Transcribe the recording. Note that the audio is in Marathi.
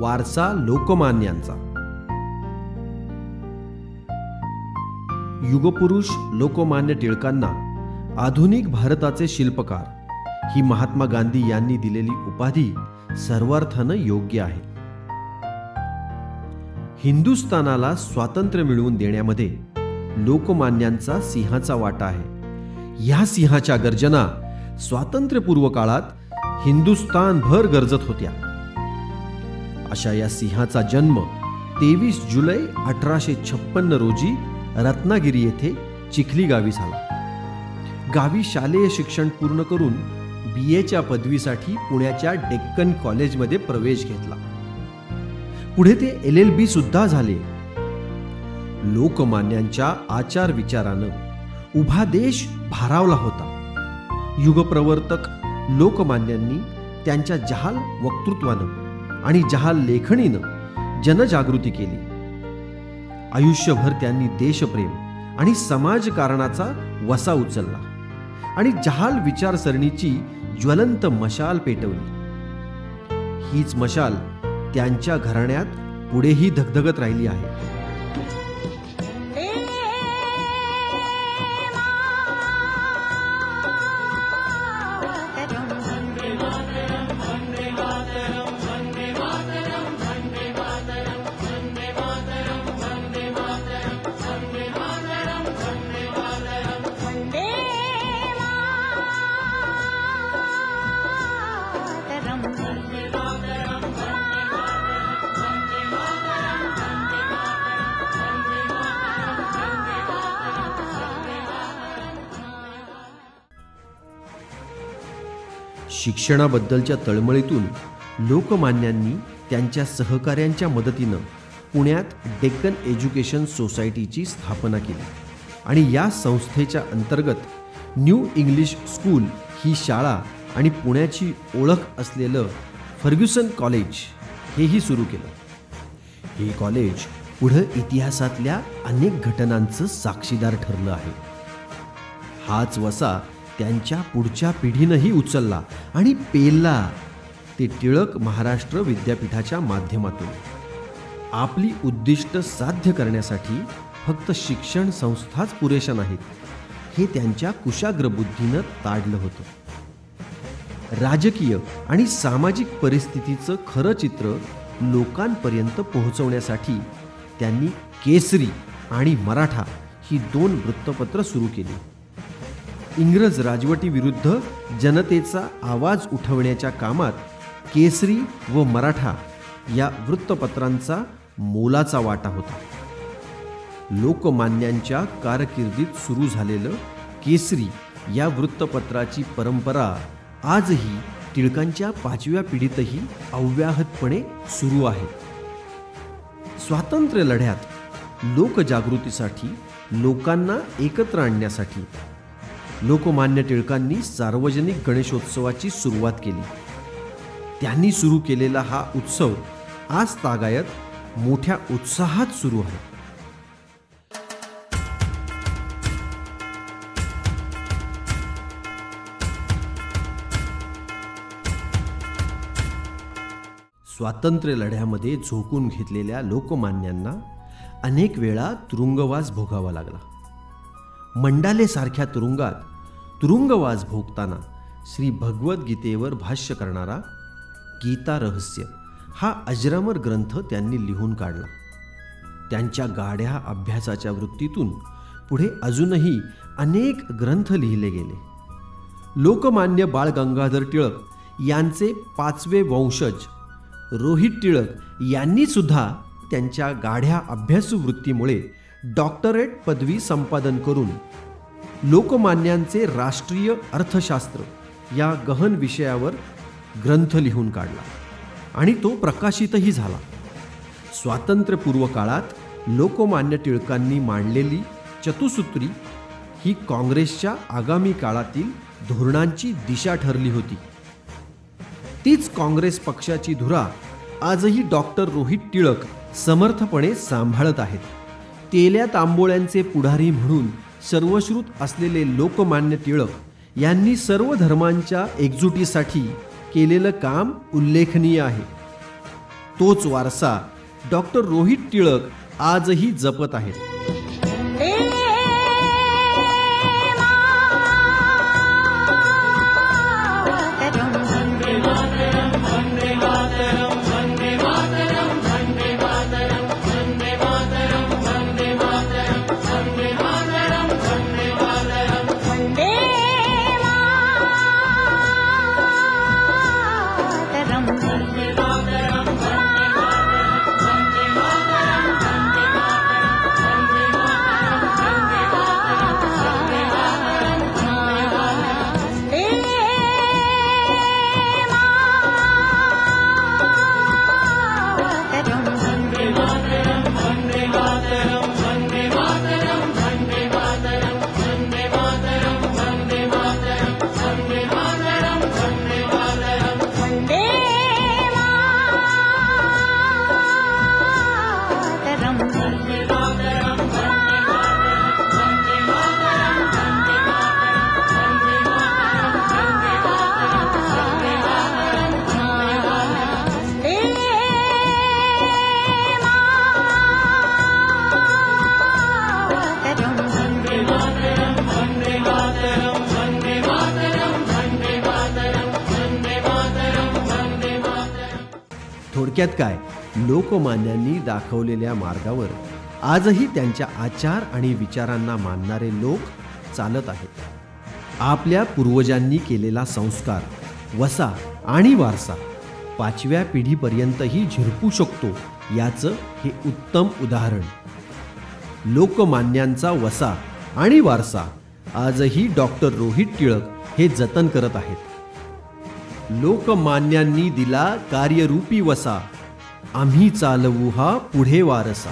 वारसा लोकमान्यांचा. युगपुरुष लोकमान्य टिळकांना आधुनिक भारताचे शिल्पकार ही महात्मा गांधी यांनी दिलेली उपाधी सर्वार्थानं योग्य आहे. हिंदुस्थानाला स्वातंत्र्य मिळवून देण्यामध्ये लोकमान्यांचा सिंहाचा वाटा आहे. या सिंहाच्या गर्जना स्वातंत्र्यपूर्व काळात हिंदुस्थानभर गरजत होत्या. अशा या सिंहाचा जन्म तेवीस जुलै अठराशे छप्पन्न रोजी रत्नागिरी येथे चिखली गावी झाला. गावी शालेय शिक्षण पूर्ण करून बी एच्या पदवीसाठी पुण्याच्या डेक्कन कॉलेजमध्ये प्रवेश घेतला. पुढे ते एल एल बी सुद्धा झाले. लोकमान्यांच्या आचार विचारानं उभा देश भारावला होता. युगप्रवर्तक लोकमान्यांनी त्यांच्या जहाल वक्तृत्वानं आणि जहा लेखणीनं जनजागृती केली. आयुष्यभर त्यांनी देशप्रेम आणि समाजकारणाचा वसा उचलला आणि जहाल विचारसरणीची ज्वलंत मशाल पेटवली. हीच मशाल त्यांच्या घराण्यात पुढेही धगधगत राहिली आहे. शिक्षणाबद्दलच्या तळमळीतून लोकमान्यांनी त्यांच्या सहकाऱ्यांच्या मदतीनं पुण्यात डेक्कन एज्युकेशन सोसायटीची स्थापना केली. आणि या संस्थेच्या अंतर्गत न्यू इंग्लिश स्कूल ही शाळा आणि पुण्याची ओळख असलेलं फर्ग्युसन कॉलेज हेही सुरू केलं. हे कॉलेज पुढं इतिहासातल्या अनेक घटनांचं साक्षीदार ठरलं आहे. हाच वसा त्यांच्या पुढच्या पिढीनंही उचलला आणि पेलला ते टिळक महाराष्ट्र विद्यापीठाच्या माध्यमातून. आपली उद्दिष्ट साध्य करण्यासाठी फक्त शिक्षण संस्थाच पुरेशा नाहीत हे त्यांच्या कुशाग्र बुद्धीनं ताडलं होतं. राजकीय आणि सामाजिक परिस्थितीचं खरं चित्र लोकांपर्यंत पोहोचवण्यासाठी त्यांनी केसरी आणि मराठा ही दोन वृत्तपत्र सुरू केली. इंग्रज राजवटीविरुद्ध जनतेचा आवाज उठवण्याच्या कामात केसरी व मराठा या वृत्तपत्रांचा मोलाचा वाटा होता. लोकमान्यांच्या कारकिर्दीत सुरू झालेलं केसरी या वृत्तपत्राची परंपरा आजही टिळकांच्या पाचव्या पिढीतही अव्याहतपणे सुरू आहे. स्वातंत्र्य लढ्यात लोकजागृतीसाठी लोकांना एकत्र आणण्यासाठी लोकमान्य टिळकांनी सार्वजनिक गणेशोत्सवाची सुरुवात केली. त्यांनी सुरू केलेला हा उत्सव आज तागायत मोठ्या उत्साहात सुरू आहे. स्वातंत्र्य लढ्यामध्ये झोकून घेतलेल्या लोकमान्यांना अनेक वेळा तुरुंगवास भोगावा लागला. मंडालेसारख्या तुरुंगात तुरुंगवास भोगताना श्री भगवद्गीतेवर भाष्य करणारा गीता रहस्य हा अजरामर ग्रंथ त्यांनी लिहून काढला. त्यांच्या गाड्या अभ्यासाच्या वृत्तीतून पुढे अजूनही अनेक ग्रंथ लिहिले गेले. लोकमान्य बाळ गंगाधर टिळक यांचे पाचवे वंशज रोहित टिळक यांनीसुद्धा त्यांच्या गाढ्या अभ्यासू वृत्तीमुळे डॉक्टरेट पदवी संपादन करून लोकमान्यांचे राष्ट्रीय अर्थशास्त्र या गहन विषयावर ग्रंथ लिहून काढला. आणि तो प्रकाशितही झाला. स्वातंत्र्यपूर्व काळात लोकमान्य टिळकांनी मांडलेली चतुसूत्री ही काँग्रेसच्या आगामी काळातील धोरणांची दिशा ठरली होती. तीच काँग्रेस पक्षाची धुरा आजही डॉक्टर रोहित टिळक समर्थपणे सांभाळत आहेत. तेल्या तांबोळ्यांचे पुढारी म्हणून सर्वश्रुत असलेले लोकमान्य टिळक यांनी सर्व धर्मांच्या एकजुटीसाठी केलेलं काम उल्लेखनीय आहे. तोच वारसा डॉक्टर रोहित टिळक आजही जपत आहेत. थोडक्यात काय? लोकमान्यांनी दाखवलेल्या मार्गावर आजही त्यांच्या आचार आणि विचारांना मानणारे लोक चालत आहेत. आपल्या पूर्वजांनी केलेला संस्कार वसा आणि वारसा पाचव्या पिढीपर्यंतही झिरपू शकतो याचं हे उत्तम उदाहरण. लोकमान्यांचा वसा आणि वारसा आजही डॉक्टर रोहित टिळक हे जतन करत आहेत. लोकमान्यांनी दिला कार्यरूपी वसा. आम्ही चालवू हा पुढे वारसा.